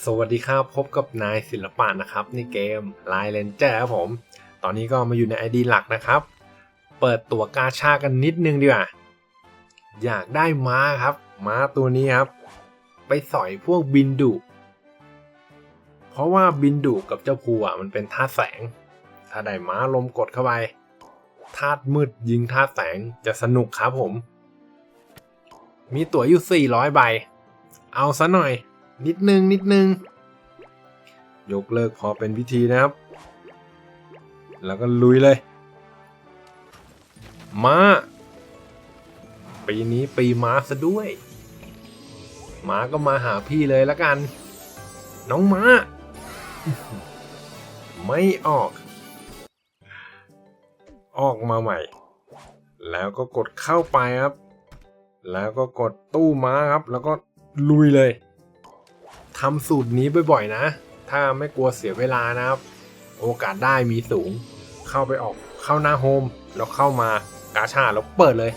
สวัสดีครับ พบกับนายศิลปะนะครับ ในเกม Line Ranger ครับผม ตอนนี้ก็มาอยู่ใน ID หลักนะครับ เปิดตัวกาชากันนิดนึงดีกว่า อยากได้ม้าครับ ม้าตัวนี้ครับ ไปสอยพวกบินดุ เพราะว่าบินดุกับเจ้าภูอะมันเป็นธาตุแสง ถ้าได้ม้าลมกดเข้าไปธาตุมืดยิงธาตุแสงจะสนุกครับผม มีตั๋วอยู่ 400 ใบ เอาซะหน่อย นิดนึงนิดนึง ยกเลิกพอเป็นพิธีนะครับ แล้วก็ลุยเลย ม้า ปีนี้ปีม้าซะด้วย ม้าก็มาหาพี่เลยละกัน น้องม้า ไม่ออก ออกมาใหม่ แล้วก็กดเข้าไปครับ แล้วก็กดตู้ม้าครับ แล้วก็ลุยเลย ทำสูตรนี้บ่อยๆนะ ถ้าไม่กลัวเสียเวลานะครับ โอกาสได้มีสูง เข้าไปออกเข้าหน้าโฮมแล้วเข้ามากาชาแล้วเปิดเลย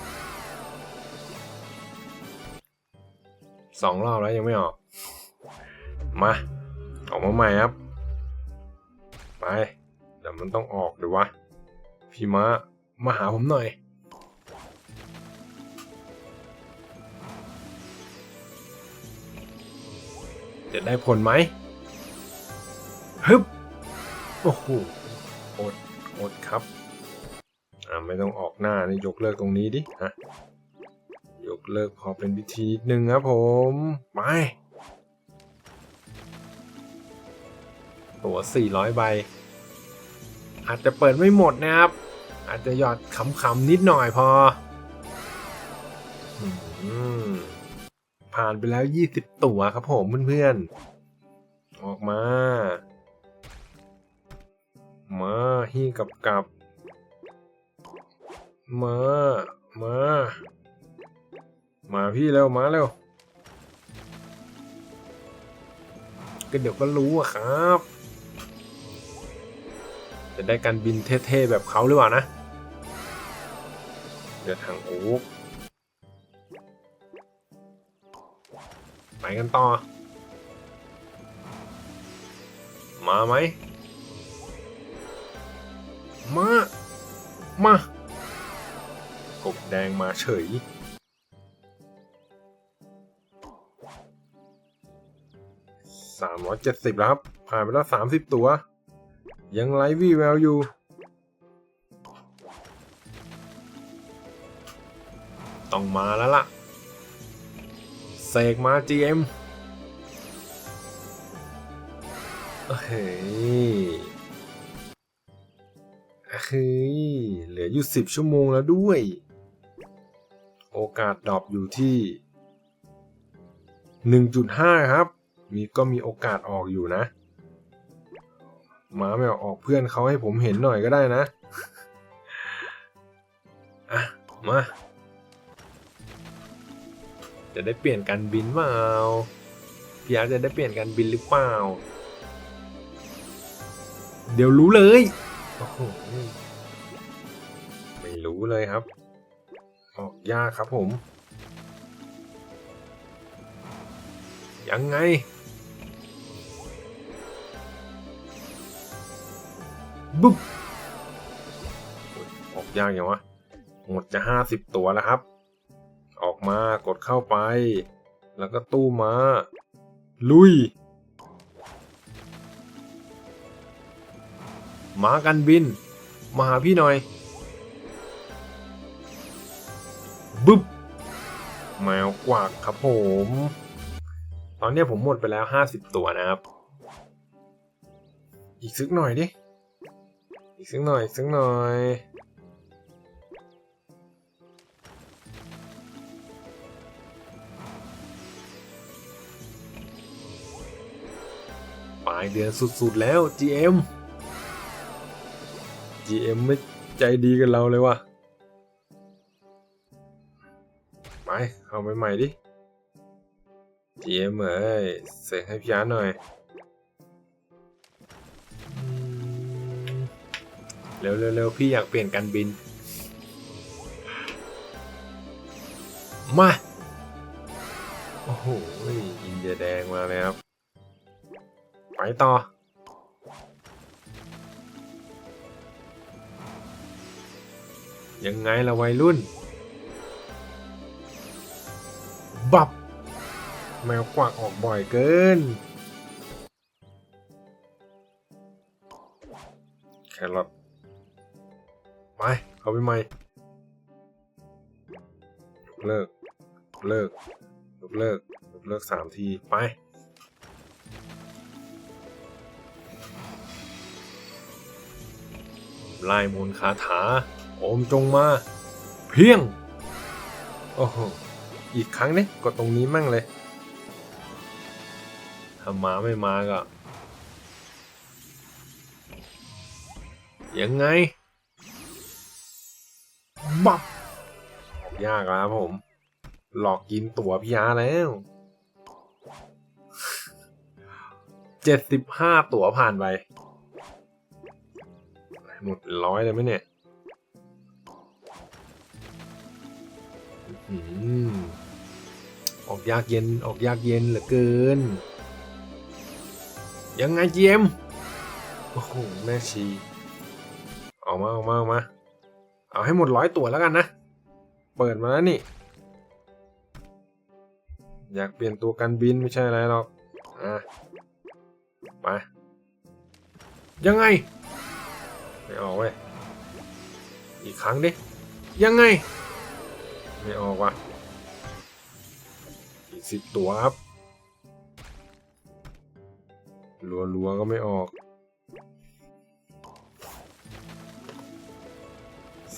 สองรอบแล้วยังไม่ออก มา ออกมาใหม่ครับ ไปเดี๋ยวมันต้องออกดีวะ พี่มามาหาผมหน่อย จะได้ผลไหมฮึบโอ้โหอดอดครับอ่าไม่ต้องออกหน้านี่ยกเลิกตรงนี้ดิฮะยกเลิกพอเป็นพิธีนิดนึงครับผมไปตัว 400 ใบ อาจจะเปิดไม่หมดนะครับ อาจจะหยอดขำๆนิดหน่อยพอ อืม ผ่านไปแล้ว 20 ตัวครับผมเพื่อนๆ ออกมา มาฮี่กับกับ มา มา มาพี่เร็ว มาเร็วก็เดี๋ยวก็รู้อะครับ จะได้การบินเท่ๆแบบเขาหรือเปล่านะ เดี๋ยวทางโอ๊ก ไปกันต่อ มาไหม มา มากบแดงมาเฉย สามร้อยเจ็ดสิบแล้วครับ ผ่านไปแล้วสามสิบตัว ยังไร้วี่แววอยู่ต้องมาแล้วล่ะ สกมา GM เฮ้ยเฮ้ยเหลืออยู่สิบชั่วโมงแล้วด้วย โอกาสดรอปอยู่ที่ 1.5 ครับ มีก็มีโอกาสออกอยู่นะมาไม่ออกเพื่อนเขาให้ผมเห็นหน่อยก็ได้นะ อะ มา จะได้เปลี่ยนการบินเปล่าพี่อาร์จะได้เปลี่ยนการบินหรือเปล่า เดี๋ยวรู้เลยโอ้โหไม่รู้เลยครับ ออกยากครับผม ยังไงบุ๊บออกยากอย่างวะ หมดจะห้าสิบตัวแล้วครับ ออกมากดเข้าไป แล้วก็ตู้มาลุยมากันบิน มาหาพี่หน่อย บึ๊บแมวกวากครับผม ตอนนี้ผมหมดไปแล้ว 50 ตัวนะครับ อีกสักหน่อยดิ อีกสักหน่อยอีกสักหน่อยายเดือนสุดๆแล้ว GM GM ไม่ใจดีกับเราเลยว่ะ ไปเข้าใหม่ๆดิ GM เอ้ยเสกให้พี่อาร์หน่อย เร็วเร็วเร็วพี่อยากเปลี่ยนการบิน มา โอ้โห อินเดียแดงมาเลยครับ ไปต่อ ยังไงล่ะวัยรุ่น บับ แมวกวักออกบ่อยเกิน แครอทไปเข้าไปใหม่เลิก เลิก เลิก เลิกสามที ไป ไล่มนต์คาถาโอมจงมา เพียง โอ้โห อีกครั้งเนี่ยกดตรงนี้มั่งเลย ถ้ามาไม่มาก็ ยังไง บับยากแล้วครับผม หลอกกินตั๋วพิยาแล้วเจ็ดสิบห้าตั๋วผ่านไป หมดร้อยเลยไหมเนี่ยอื้ออกยากเย็นออกยากเย็นเหลือเกิน ยังไงเจมโอ้โหแม่ชีออกมาออกมาออกมา เอาให้หมดร้อยตัวแล้วกันนะ เปิดมาแล้วนี่ อยากเปลี่ยนตัวกันบินไม่ใช่อะไรหรอก อะไปยังไง ไม่ออกเว้ย อีกครั้งดิ ยังไง ไม่ออกว่ะ อีกสิบตัวครับรัวๆก็ไม่ออก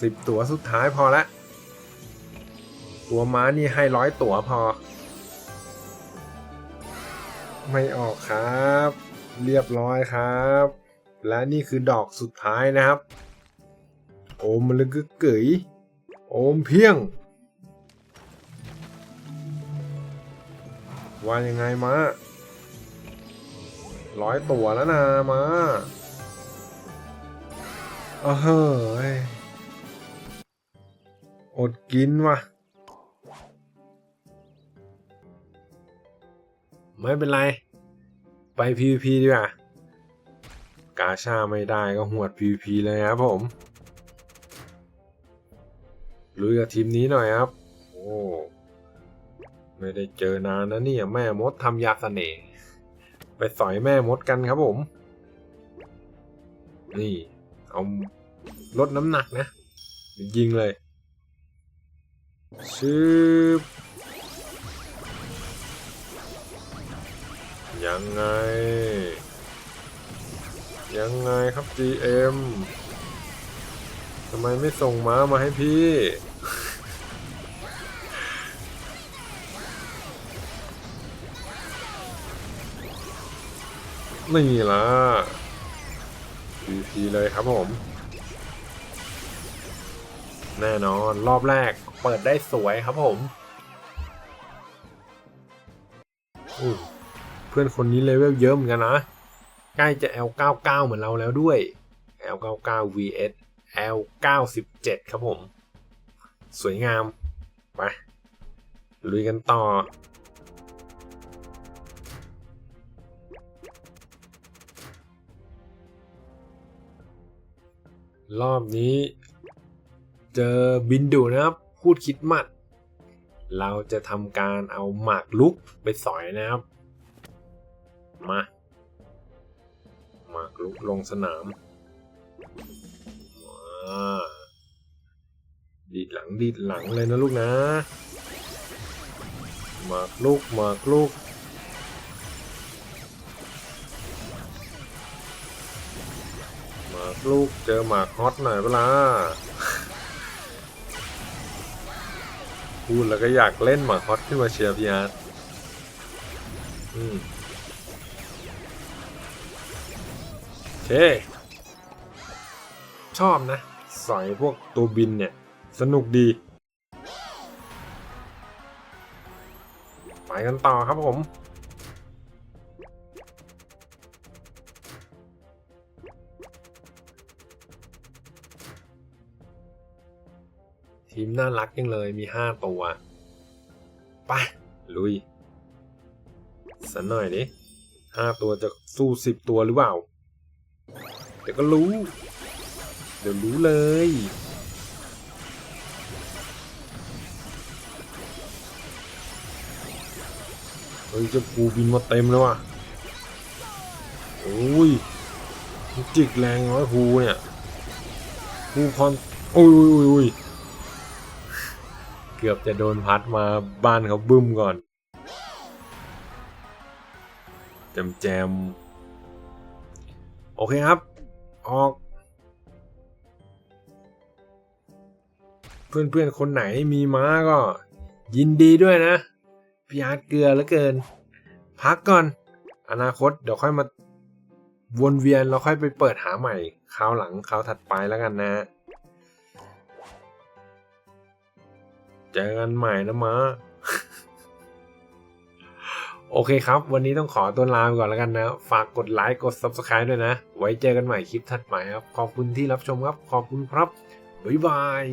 สิบตัวสุดท้ายพอละ ตัวม้านี่ให้ร้อยตัวพอ ไม่ออกครับ เรียบร้อยครับ และนี่คือดอกสุดท้ายนะครับ โอมมันเลยกึกกึ๋ยโอมเพียง ว่ายังไงมาร้อยตัวแล้วนะมาเออเฮ้ยอดกินวะไม่เป็นไร ไป PVP ดีกว่า กาชาไม่ได้ก็หวด PVP เลยครับผมลุยกับทีมนี้หน่อยครับ โอ้ ไม่ได้เจอนานนะเนี่ยแม่มดทำยาเสน่ห์ไปสอยแม่มดกันครับผม นี่ เอาลดน้ำหนักนะ ยิงเลยชืบยังไง ยังไงครับ GM ทำไมไม่ส่งม้ามาให้พี่นี่ล่ะ PVP เลยครับผม แน่นอนรอบแรกเปิดได้สวยครับผมเพื่อนคนนี้เลเวลเยอะเหมือนกันนะ ใกล้จะ L99 เหมือนเราแล้วด้วย L99 vs L97 ครับผม สวยงาม ไป ลุยกันต่อ รอบนี้ เจอบินดูนะครับ พูดคิดมัด เราจะทำการเอาหมากลุกไปสอยนะครับ มา ลุกลงสนามดีดหลังดีดหลังเลยนะลูกนะหมากลุกหมากลุกหมากลุกเจอหมากฮอตหน่อยเวลาพูดแล้วก็อยากเล่นหมากฮอตขึ้นมาเชียร์พี่อาร์ตอืม เค ชอบนะ สอยพวกตัวบินเนี่ย สนุกดี ไปกันต่อครับผมทีมน่ารักยังเลยมีห้าตัวไปลุยสักหน่อยดิห้าตัวจะสู้สิบตัวหรือเปล่า แต่ก็รู้ เดี๋ยวรู้เลย เฮ้ยเจะปูบินมาเต็มแล้วว่ะโอ้ยจิกแรงน้อยภูเนี่ยภูคอนโอ้ยโอ้ยโอ้ยโอ้ยเกือบจะโดนพัดมาบ้านเขาบึ้มก่อนแจมแจมโอเคครับ ออก เพื่อนๆ คนไหนมีม้าก็ ยินดีด้วยนะพี่อาร์ตเกลือเหลือเกิน พักก่อน อนาคตเดี๋ยวค่อยมาวนเวียนเราค่อยไปเปิดหาใหม่คราวหลังคราวถัดไปแล้วกันนะ เจอกันใหม่นะมา โอเคครับ วันนี้ต้องขอตัวลาไปก่อนแล้วกันนะ ฝากกดไลค์กด Subscribe ด้วยนะ ไว้เจอกันใหม่คลิปถัดไปครับ ขอบคุณที่รับชมครับ ขอบคุณครับ บ๊ายบาย